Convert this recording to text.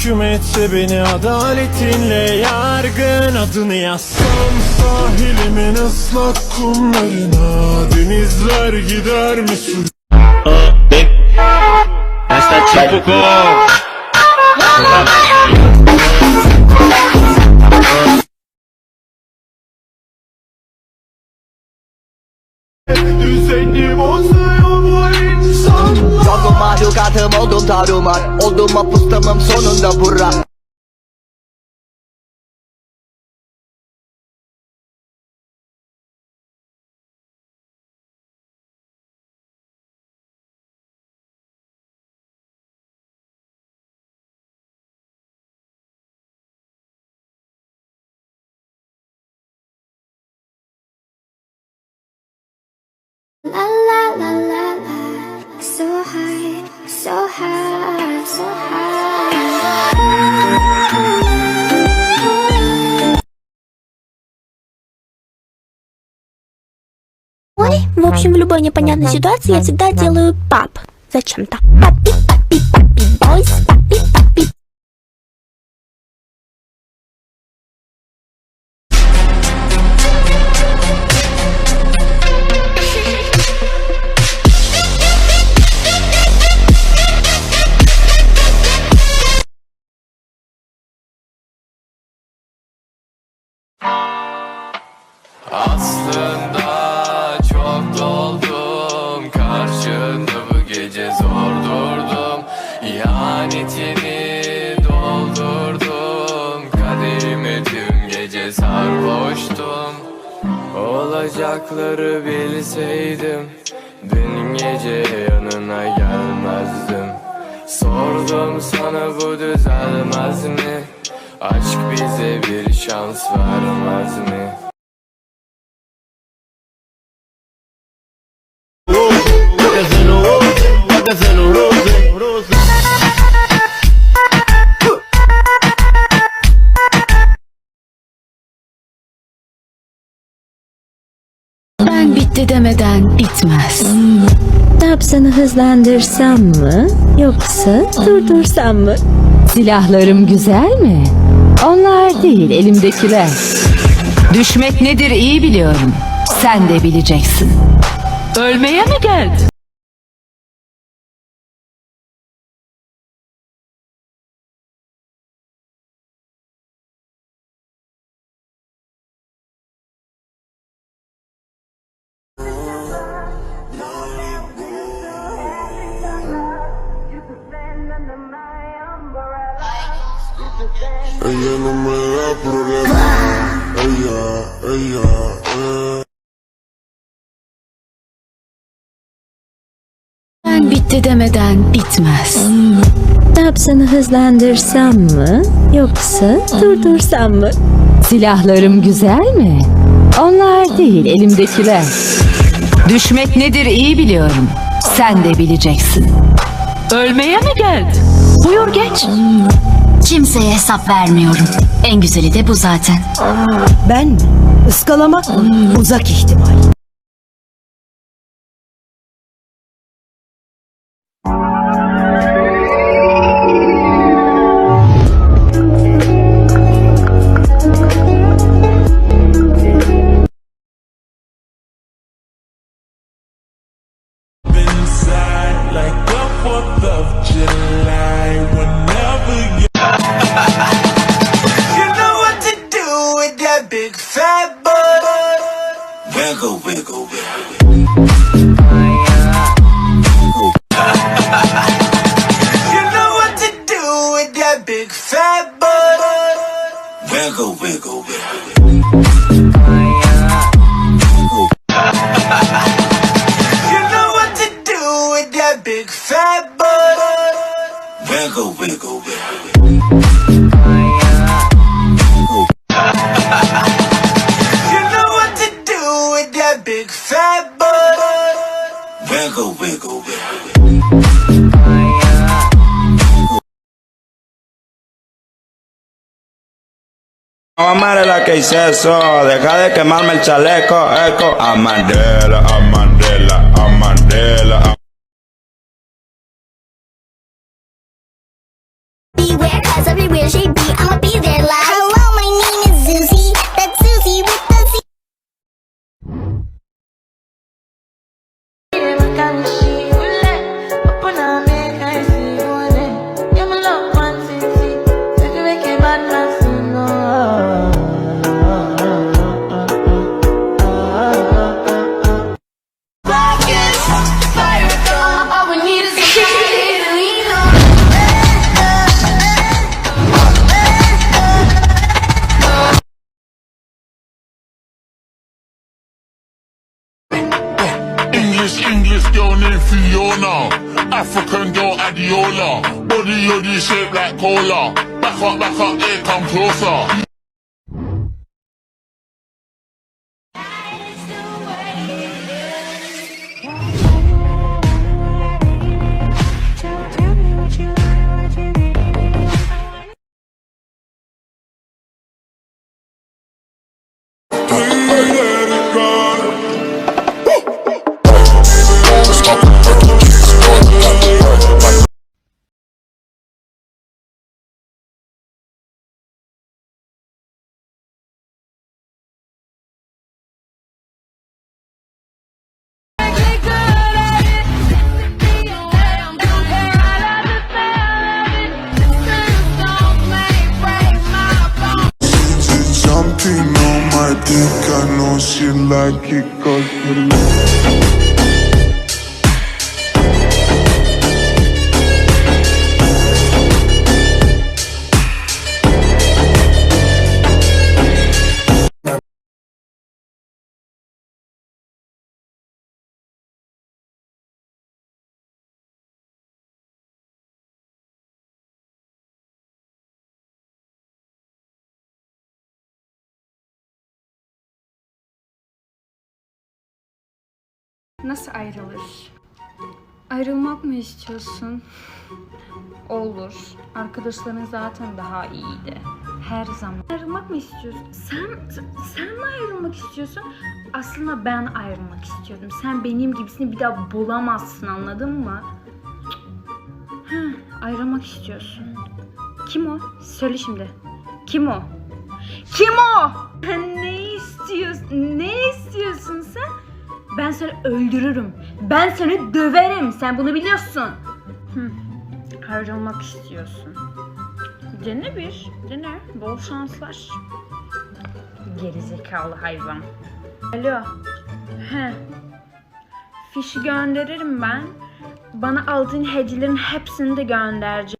hükümetse beni adaletinle yargın Adını yazsam sahilimin ıslak kumlarına Denizler gider mi su Esta tipo Düzeni Mahlukatım oldum tarumar. Oldum mapustamım sonunda la la общем, в любой непонятной ситуации я всегда делаю пап. Зачем-то. Папи, папи, папи, бойс, папи, папи. Aslında gece sarhoştum Olacakları bilseydim Dün gece yanına gelmezdim Sordum sana bu düzelmez mi? Aşk bize bir şans vermez mi? Ben bitti demeden bitmez. Ne yapsanı hızlandırsam mı? Yoksa durdursam mı? Silahlarım güzel mi? Onlar değil elimdekiler. Düşmek nedir iyi biliyorum. Sen de bileceksin. Ölmeye mi geldin? Ella no me da problema. Ella, ella, eh. Ben bitti demeden bitmez. Ne yapsanı hızlandırsam mı? Yoksa durdursam mı? Silahlarım güzel mi? Onlar değil elimdekiler. Düşmek nedir iyi biliyorum. Sen de bileceksin. Ölmeye mi geldin? Buyur geç. Kimseye hesap vermiyorum. En güzeli de bu zaten. Ben mi? Iskalamak mı? Uzak ihtimal. inside like the 4th of July Whenever you You Wiggle, wiggle, wiggle. You know what to do with that big fat butt Wiggle, wiggle, wiggle. You know what to do with that big fat butt Wiggle, wiggle, wiggle. Wiggle, wiggle, wiggle. Mamá la que hice eso, deja de quemarme el chaleco, eco. A Mandela, a Mandela, a Mandela. a- Beware, cause everywhere she be. Fiona. African girl Adiola. Body yoddy shaped like cola. Back up, back up, here come closer. She like it cause you Nasıl ayrılır? Ayrılmak mı istiyorsun? Olur. Arkadaşların zaten daha iyiydi. Her zaman. Ayrılmak mı istiyorsun? Sen, sen mi ayrılmak istiyorsun? Aslında ben ayrılmak istiyordum. Sen benim gibisini bir daha bulamazsın anladın mı? Heh, ayrılmak istiyorsun. Kim o? Söyle şimdi. Kim o? Kim o? Sen ne öldürürüm. Ben seni döverim. Sen bunu biliyorsun. Hı. Ayrılmak istiyorsun. Dene bir. Dene. Bol şanslar. Gerizekalı hayvan. Alo. He. Fişi gönderirim ben. Bana aldığın hediyelerin hepsini de göndereceğim.